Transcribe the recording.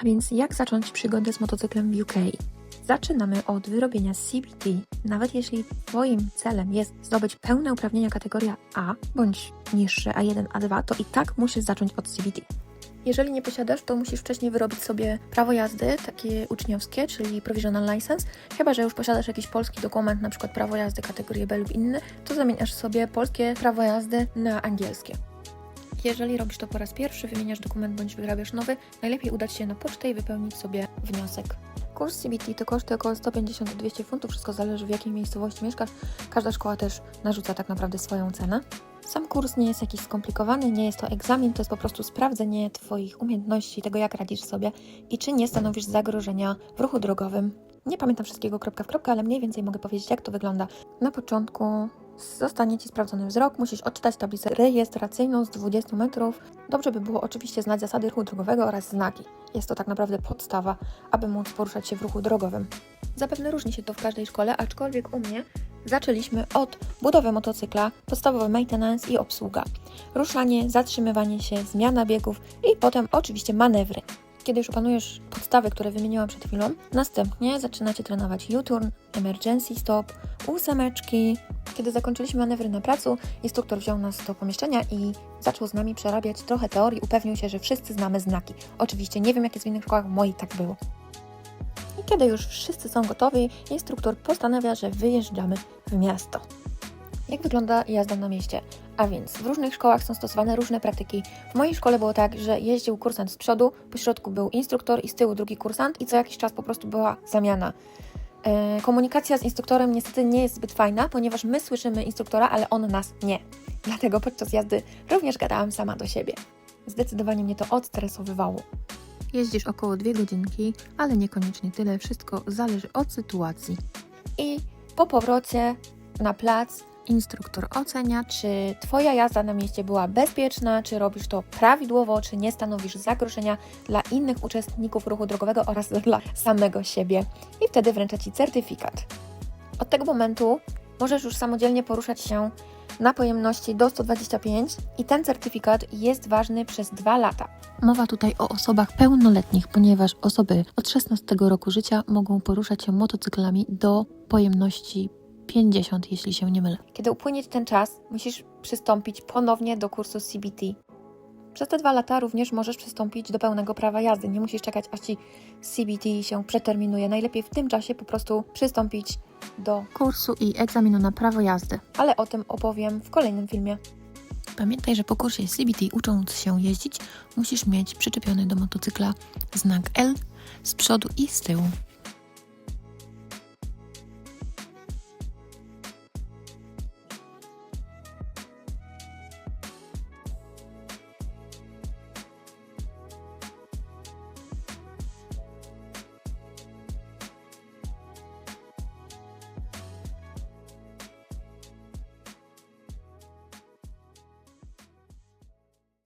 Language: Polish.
A więc jak zacząć przygodę z motocyklem w UK? Zaczynamy od wyrobienia CBT. Nawet jeśli Twoim celem jest zdobyć pełne uprawnienia kategoria A bądź niższe A1, A2, to i tak musisz zacząć od CBT. Jeżeli nie posiadasz, to musisz wcześniej wyrobić sobie prawo jazdy, takie uczniowskie, czyli provisional license. Chyba, że już posiadasz jakiś polski dokument, na przykład prawo jazdy kategorii B lub inny, to zamieniasz sobie polskie prawo jazdy na angielskie. Jeżeli robisz to po raz pierwszy, wymieniasz dokument bądź wyrabiasz nowy, najlepiej udać się na pocztę i wypełnić sobie wniosek. Kurs CBT to koszty około 150-200 funtów, wszystko zależy w jakiej miejscowości mieszkasz. Każda szkoła też narzuca tak naprawdę swoją cenę. Sam kurs nie jest jakiś skomplikowany, nie jest to egzamin, to jest po prostu sprawdzenie Twoich umiejętności, tego jak radzisz sobie i czy nie stanowisz zagrożenia w ruchu drogowym. Nie pamiętam wszystkiego kropka w kropkę, ale mniej więcej mogę powiedzieć, jak to wygląda. Na początku zostanie Ci sprawdzony wzrok, musisz odczytać tablicę rejestracyjną z 20 metrów. Dobrze by było oczywiście znać zasady ruchu drogowego oraz znaki. Jest to tak naprawdę podstawa, aby móc poruszać się w ruchu drogowym. Zapewne różni się to w każdej szkole, aczkolwiek u mnie zaczęliśmy od budowy motocykla, podstawowy maintenance i obsługa. Ruszanie, zatrzymywanie się, zmiana biegów i potem oczywiście manewry. Kiedy już opanujesz podstawy, które wymieniłam przed chwilą, następnie zaczynacie trenować U-turn, emergency stop, ósemeczki. Kiedy zakończyliśmy manewry na placu, instruktor wziął nas do pomieszczenia i zaczął z nami przerabiać trochę teorii, upewnił się, że wszyscy znamy znaki. Oczywiście nie wiem, jak jest w innych szkołach, w mojej tak było. I kiedy już wszyscy są gotowi, instruktor postanawia, że wyjeżdżamy w miasto. Jak wygląda jazda na mieście? A więc w różnych szkołach są stosowane różne praktyki. W mojej szkole było tak, że jeździł kursant z przodu, po środku był instruktor i z tyłu drugi kursant i co jakiś czas po prostu była zamiana. E, komunikacja z instruktorem niestety nie jest zbyt fajna, ponieważ my słyszymy instruktora, ale on nas nie. Dlatego podczas jazdy również gadałam sama do siebie. Zdecydowanie mnie to odstresowywało. Jeździsz około dwie godzinki, ale niekoniecznie tyle. Wszystko zależy od sytuacji. I po powrocie na plac Instruktor ocenia, czy Twoja jazda na mieście była bezpieczna, czy robisz to prawidłowo, czy nie stanowisz zagrożenia dla innych uczestników ruchu drogowego oraz dla samego siebie. I wtedy wręcza Ci certyfikat. Od tego momentu możesz już samodzielnie poruszać się na pojemności do 125 i ten certyfikat jest ważny przez dwa lata. Mowa tutaj o osobach pełnoletnich, ponieważ osoby od 16 roku życia mogą poruszać się motocyklami do pojemności 50, jeśli się nie mylę. Kiedy upłynie ten czas, musisz przystąpić ponownie do kursu CBT. Przez te dwa lata również możesz przystąpić do pełnego prawa jazdy. Nie musisz czekać, aż Ci CBT się przeterminuje. Najlepiej w tym czasie po prostu przystąpić do... Kursu i egzaminu na prawo jazdy. Ale o tym opowiem w kolejnym filmie. Pamiętaj, że po kursie CBT ucząc się jeździć, musisz mieć przyczepiony do motocykla znak L z przodu i z tyłu.